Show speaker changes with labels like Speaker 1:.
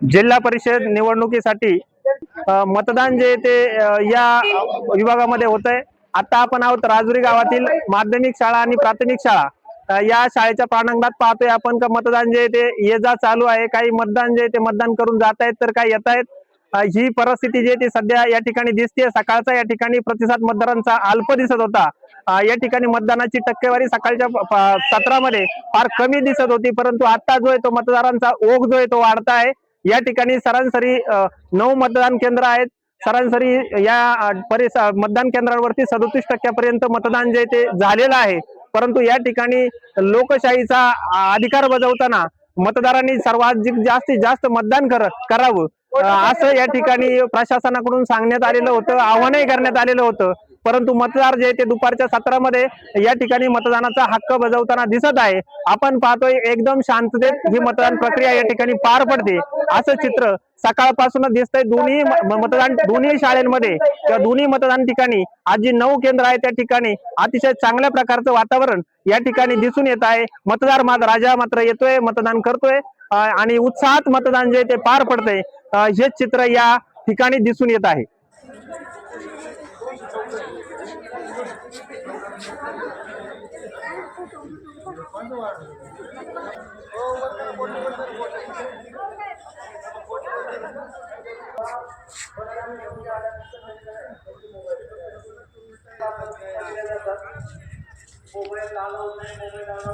Speaker 1: जिल्हा परिषद निवडणुकीसाठी मतदान जे ते या विभागामध्ये होत आहे आता आपण आहोत राजुरी गावातील माध्यमिक शाळा आणि प्राथमिक शाळा. या शाळेच्या प्रांगणात पाहतोय आपण का मतदान जे ते ये जा चालू आहे. काही मतदान जे ते मतदान करून जात आहेत तर काही येत आहेत? ही परिस्थिती जी आहे ती सध्या या ठिकाणी दिसते सकाळचा या ठिकाणी प्रतिसाद मतदारांचा अल्प दिसत होता. या ठिकाणी मतदानाची टक्केवारी सकाळच्या सत्रामध्ये फार कमी दिसत होती परंतु आता जो आहे तो मतदारांचा ओघ जो आहे तो वाढता आहे. या ठिकाणी सरासरी नऊ मतदान केंद्र आहेत. सरासरी या परिसर परिस मतदान केंद्रावरती सदोतीस टक्क्यापर्यंत मतदान जे ते झालेलं आहे. परंतु या ठिकाणी लोकशाहीचा अधिकार बजावताना मतदारांनी सर्वाधिक जास्तीत जास्त मतदान कर करावं. असं या ठिकाणी प्रशासनाकडून सांगण्यात आलेलं होतं आव्हानही करण्यात आलेलं होतं. परंतु मतदार जे ते दुपारच्या सत्रामध्ये या ठिकाणी मतदानाचा हक्क बजावताना दिसत आहे. आपण पाहतोय एकदम शांततेत ही मतदान प्रक्रिया या ठिकाणी पार पडते. असं चित्र सकाळपासूनच दिसतंय. दोन्ही मतदान दोन्ही शाळेमध्ये किंवा दोन्ही मतदान ठिकाणी आज जी नऊ केंद्र आहे त्या ठिकाणी अतिशय चांगल्या प्रकारचं वातावरण या ठिकाणी दिसून येत आहे. मतदार मात्र राजा मात्र येतोय मतदान करतोय आणि उत्साहात मतदान जे आहे ते पार पडतंय. हेच चित्र या ठिकाणी दिसून येत आहे.
Speaker 2: मोबाइल डालो मोबाइल डालो